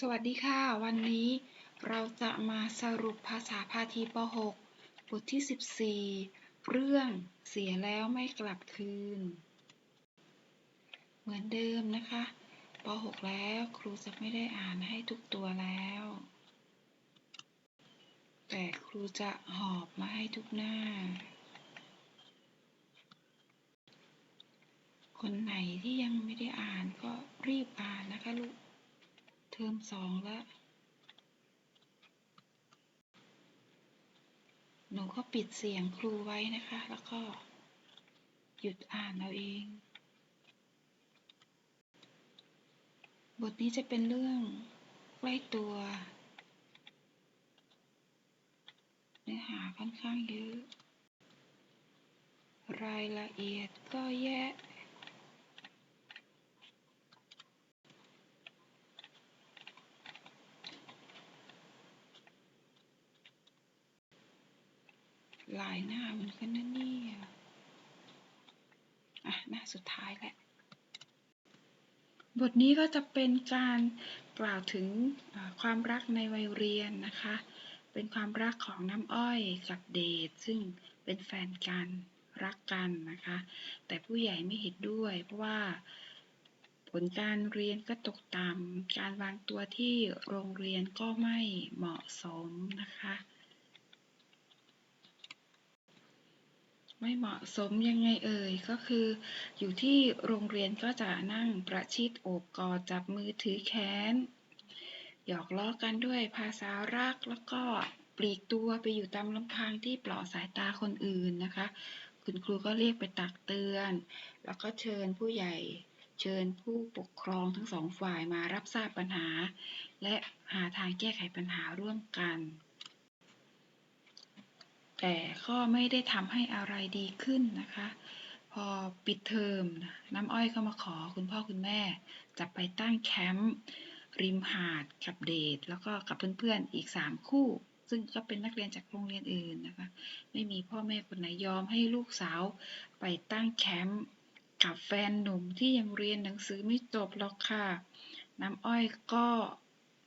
สวัสดีค่ะ วันนี้เราจะมาสรุปภาษาพาทีป .6 บทที่ 14 เรื่องเสียแล้วไม่กลับคืน เหมือนเดิมนะคะป .6 แล้วครูจะไม่ได้อ่านให้ทุกตัวแล้ว แต่ครูจะหอบมาให้ทุกหน้า คนไหนที่ยังไม่ได้อ่านก็รีบอ่านนะคะลูก เทอม สองล้วหนูก็ปิดเสียงครูไว้นะคะ แล้วก็หยุดอ่านเอาเอง บทนี้จะเป็นเรื่องใกล้ตัว เนื้อหาค่อนข้างเยอะ รายละเอียดก็แยะ หลายหน้าเหมือนกันนะเนี่ย อะ หน้าสุดท้ายแหละ บทนี้ก็จะเป็นการกล่าวถึงความรักในวัยเรียนนะคะ เป็นความรักของน้ำอ้อยกับเดชซึ่งเป็นแฟนกันรักกันนะคะ แต่ผู้ใหญ่ไม่เห็นด้วย เพราะว่าผลการเรียนก็ตกต่ำการวางตัวที่โรงเรียนก็ไม่เหมาะสมนะคะ ไม่เหมาะสมยังไงเอ่ย ก็คือ อยู่ที่โรงเรียนก็จะนั่งประชิดโอบกอดจับมือถือแขน หยอกล้อกันด้วยภาษารักแล้วก็ปลีกตัวไปอยู่ตามลำพังที่ปลอสายตาคนอื่นนะคะ คุณครูก็เรียกไปตักเตือน แล้วก็เชิญผู้ใหญ่ เชิญผู้ปกครองทั้งสองฝ่ายมารับทราบปัญหา และหาทางแก้ไขปัญหาร่วมกัน แต่ก็ไม่ได้ทำให้อะไรดีขึ้นนะคะ พอปิดเทอมน้ำอ้อยก็มาขอคุณพ่อคุณแม่ จะไปตั้งแคมป์ริมหาดกับเดทแล้วก็กับเพื่อนๆอีก 3 คู่ ซึ่งก็เป็นนักเรียนจากโรงเรียนอื่นนะคะ ไม่มีพ่อแม่คนไหนยอมให้ลูกสาวไปตั้งแคมป์กับแฟนหนุ่มที่ยังเรียนหนังสือไม่จบหรอกค่ะ น้ำอ้อยก็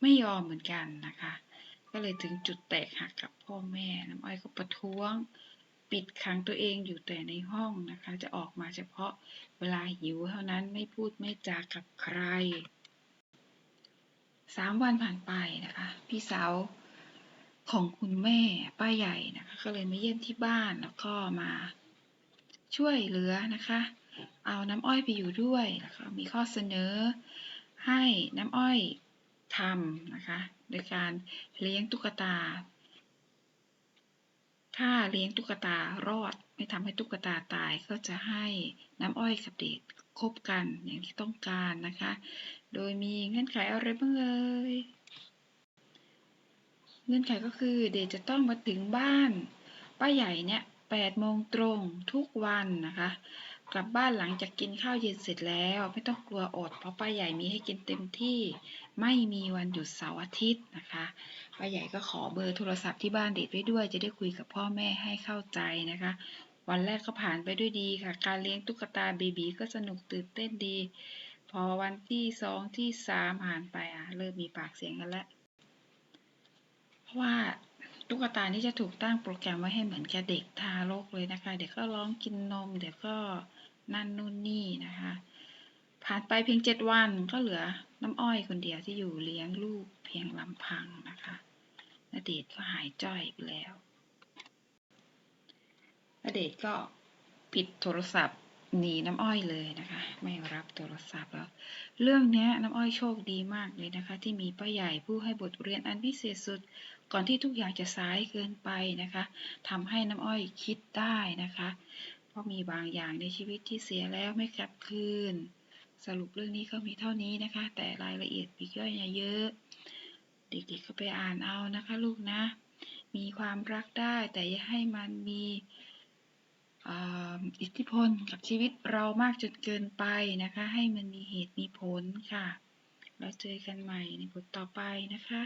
ไม่ยอมเหมือนกันนะคะ ก็เลยถึงจุดแตกหักกับพ่อแม่ น้ำอ้อยก็ประท้วง ปิดขังตัวเองอยู่แต่ในห้องนะคะ จะออกมาเฉพาะเวลาหิวเท่านั้นไม่พูดไม่จากับใครสามวันผ่านไปนะคะ พี่สาวของคุณแม่ป้าใหญ่นะคะ ก็เลยมาเยี่ยมที่บ้านแล้วก็มาช่วยเหลือนะคะ เอาน้ำอ้อยไปอยู่ด้วยแล้วก็มีข้อเสนอให้น้ำอ้อย ทำนะคะ โดยการเลี้ยงตุ๊กตา ถ้าเลี้ยงตุ๊กตารอดไม่ทำให้ตุ๊กตาตายก็จะให้น้ำอ้อยกับเดชคบกันอย่างที่ต้องการนะคะ โดยมีเงื่อนไขอะไรบ้างเอ่ยเงื่อนไขก็คือเดชจะต้องมาถึงบ้านป้าใหญ่เนี่ย8โมงตรงทุกวันนะคะ กลับบ้านหลังจากกินข้าวเย็นเสร็จแล้ว ไม่ต้องกลัวอด เพราะป้าใหญ่มีให้กินเต็มที่ ไม่มีวันหยุดเสาร์อาทิตย์นะคะป้าใหญ่ก็ขอเบอร์โทรศัพท์ที่บ้านเด็กไว้ด้วย จะได้คุยกับพ่อแม่ให้เข้าใจนะคะ วันแรกก็ผ่านไปด้วยดีค่ะ การเลี้ยงตุ๊กตาเบบีก็สนุกตื่นเต้นดี พอวันที่สองที่สามผ่านไปอะเริ่มมีปากเสียงกันแล้วเพราะว่า ตุ๊กตานี่จะถูกตั้งโปรแกรมไว้ให้เหมือนกับเด็กทารกเลยนะคะ เดี๋ยวก็ร้องกินนม เดี๋ยวก็นั่นนู่นนี่นะคะ ผ่านไปเพียงเจ็ดวันก็เหลือน้ำอ้อยคนเดียวที่อยู่เลี้ยงลูกเพียงลำพังนะคะณเดชก็หายจ้อยไปแล้วณเดชก็ปิดโทรศัพท์หนีน้ำอ้อยเลยนะคะ ไม่รับโทรศัพท์แล้ว เรื่องนี้น้ำอ้อยโชคดีมากเลยนะคะ ที่มีป้าใหญ่ผู้ให้บทเรียนอันพิเศษสุด ก่อนที่ทุกอย่างจะสายเกินไปนะคะทำให้น้ำอ้อยคิดได้นะคะเพราะมีบางอย่างในชีวิตที่เสียแล้วไม่กลับคืน สรุปเรื่องนี้ก็มีเท่านี้นะคะ แต่รายละเอียดปีกย่อยเยอะ เด็กๆก็ไปอ่านเอานะคะลูกนะ มีความรักได้แต่อย่าให้มันมีอิทธิพลกับชีวิตเรามากจนเกินไปนะคะ ให้มันมีเหตุมีผลค่ะ แล้วเจอกันใหม่ในบทต่อไปนะคะ